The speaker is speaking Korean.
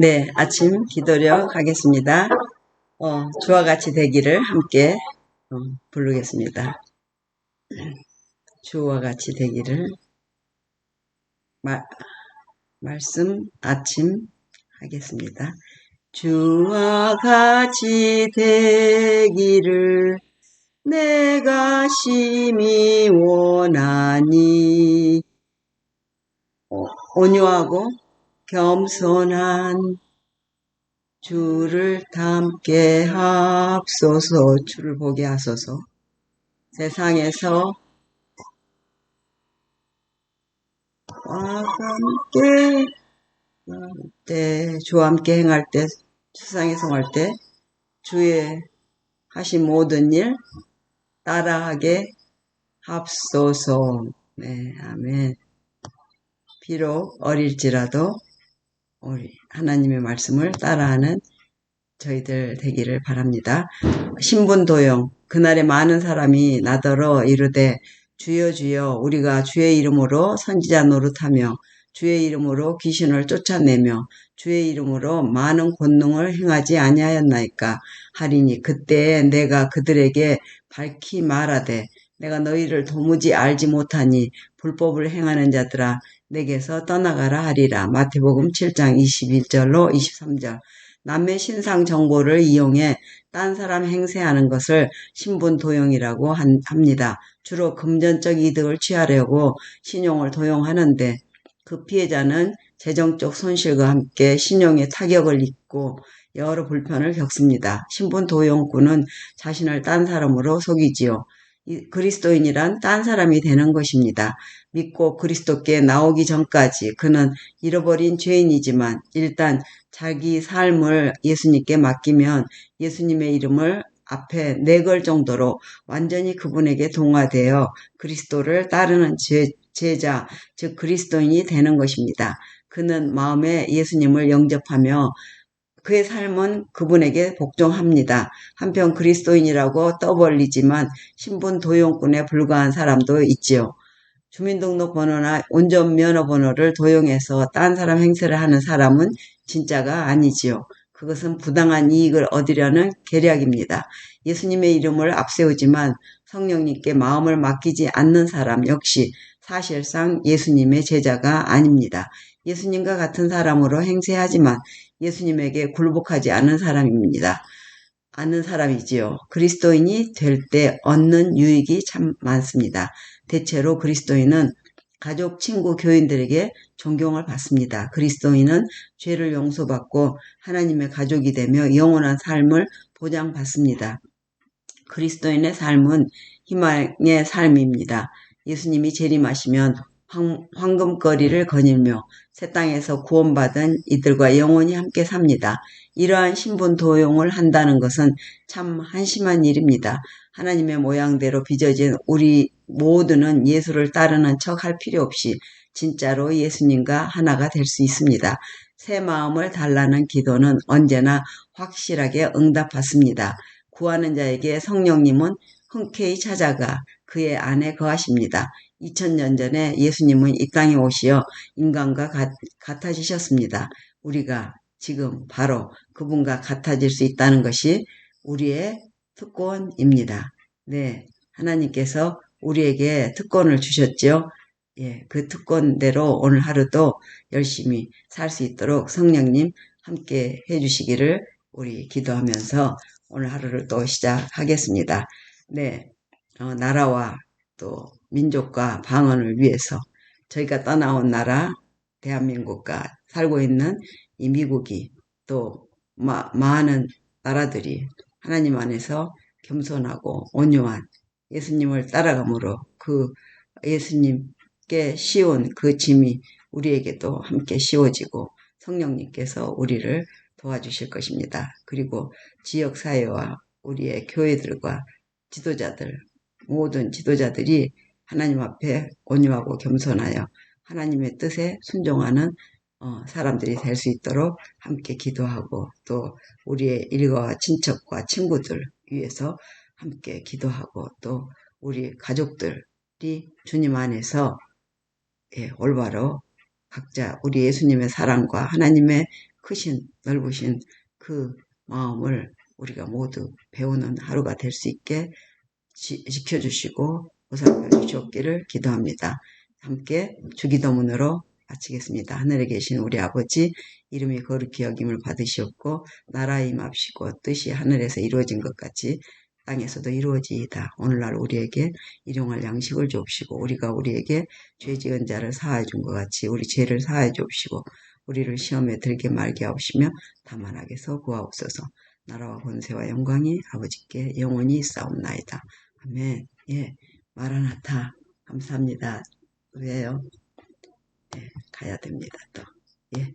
네, 아침 기도력 하겠습니다. 어, 주와 같이 되기를 함께 어, 부르겠습니다. 주와 같이 되기를 마, 말씀 아침 하겠습니다. 주와 같이 되기를 내가 심히 원하니 어, 온유하고 겸손한 주를 닮게 하소서. 주를 보게 하소서. 세상에서 와 함께 때 주와 함께 행할 때 세상에 성할 때 주의 하신 모든 일 따라하게 합소서. 네 아멘. 비록 어릴지라도 하나님의 말씀을 따라하는 저희들 되기를 바랍니다. 신분 도용 그날에 많은 사람이 나더러 이르되 주여 주여 우리가 주의 이름으로 선지자 노릇하며 주의 이름으로 귀신을 쫓아내며 주의 이름으로 많은 권능을 행하지 아니하였나이까 하리니 그때 내가 그들에게 밝히 말하되 내가 너희를 도무지 알지 못하니 불법을 행하는 자들아 내게서 떠나가라 하리라. 마태복음 7장 21절로 23절. 남의 신상 정보를 이용해 딴 사람 행세하는 것을 신분 도용이라고 합니다. 주로 금전적 이득을 취하려고 신용을 도용하는데 그 피해자는 재정적 손실과 함께 신용의 타격을 입고 여러 불편을 겪습니다. 신분 도용꾼은 자신을 딴 사람으로 속이지요. 그리스도인이란 딴 사람이 되는 것입니다. 믿고 그리스도께 나오기 전까지 그는 잃어버린 죄인이지만 일단 자기 삶을 예수님께 맡기면 예수님의 이름을 앞에 내걸 정도로 완전히 그분에게 동화되어 그리스도를 따르는 제, 제자, 즉 그리스도인이 되는 것입니다. 그는 마음에 예수님을 영접하며 그의 삶은 그분에게 복종합니다. 한편 그리스도인이라고 떠벌리지만 신분 도용꾼에 불과한 사람도 있지요. 주민등록번호나 운전면허번호를 도용해서 딴 사람 행세를 하는 사람은 진짜가 아니지요. 그것은 부당한 이익을 얻으려는 계략입니다. 예수님의 이름을 앞세우지만 성령님께 마음을 맡기지 않는 사람 역시 사실상 예수님의 제자가 아닙니다. 예수님과 같은 사람으로 행세하지만 예수님에게 굴복하지 않은 사람입니다. 않는 사람이지요. 그리스도인이 될 때 얻는 유익이 참 많습니다. 대체로 그리스도인은 가족, 친구, 교인들에게 존경을 받습니다. 그리스도인은 죄를 용서받고 하나님의 가족이 되며 영원한 삶을 보장받습니다. 그리스도인의 삶은 희망의 삶입니다. 예수님이 재림하시면 황, 금거리를 거닐며 새 땅에서 구원받은 이들과 영원히 함께 삽니다. 이러한 신분 도용을 한다는 것은 참 한심한 일입니다. 하나님의 모양대로 빚어진 우리 모두는 예수를 따르는 척 할 필요 없이 진짜로 예수님과 하나가 될 수 있습니다. 새 마음을 달라는 기도는 언제나 확실하게 응답받습니다. 구하는 자에게 성령님은 흔쾌히 찾아가 그의 안에 거하십니다. 2000년 전에 예수님은 이 땅에 오시어 인간과 같, 같아지셨습니다. 우리가 지금 바로 그분과 같아질 수 있다는 것이 우리의 특권입니다. 네, 하나님께서 우리에게 특권을 주셨죠. 예, 그 특권대로 오늘 하루도 열심히 살 수 있도록 성령님 함께 해주시기를 우리 기도하면서 오늘 하루를 또 시작하겠습니다. 네, 어, 나라와 또 민족과 방언을 위해서 저희가 떠나온 나라 대한민국과 살고 있는 이 미국이 또 마, 많은 나라들이 하나님 안에서 겸손하고 온유한 예수님을 따라감으로 그 예수님께 씌운 그 짐이 우리에게도 함께 씌워지고 성령님께서 우리를 도와주실 것입니다. 그리고 지역사회와 우리의 교회들과 지도자들, 모든 지도자들이 하나님 앞에 온유하고 겸손하여 하나님의 뜻에 순종하는 어, 사람들이 될 수 있도록 함께 기도하고 또 우리의 일과 친척과 친구들 위해서 함께 기도하고 또 우리 가족들이 주님 안에서 예, 올바로 각자 우리 예수님의 사랑과 하나님의 크신 넓으신 그 마음을 우리가 모두 배우는 하루가 될 수 있게 지, 지켜주시고 보살펴 주시옵기를 기도합니다. 함께 주기도문으로 마치겠습니다. 하늘에 계신 우리 아버지 이름이 거룩히 여김을 받으시옵고 나라 임합시고 뜻이 하늘에서 이루어진 것 같이 땅에서도 이루어지이다. 오늘날 우리에게 일용할 양식을 줍시고 우리가 우리에게 죄 지은 자를 사하여 준 것 같이 우리 죄를 사하여 줍시고 우리를 시험에 들게 말게 하옵시며 다만 하게서 구하옵소서. 나라와 권세와 영광이 아버지께 영원히 싸움나이다. 아멘. 예, 마라나타. 감사합니다. 왜요? 예, 가야 됩니다. 또. 예.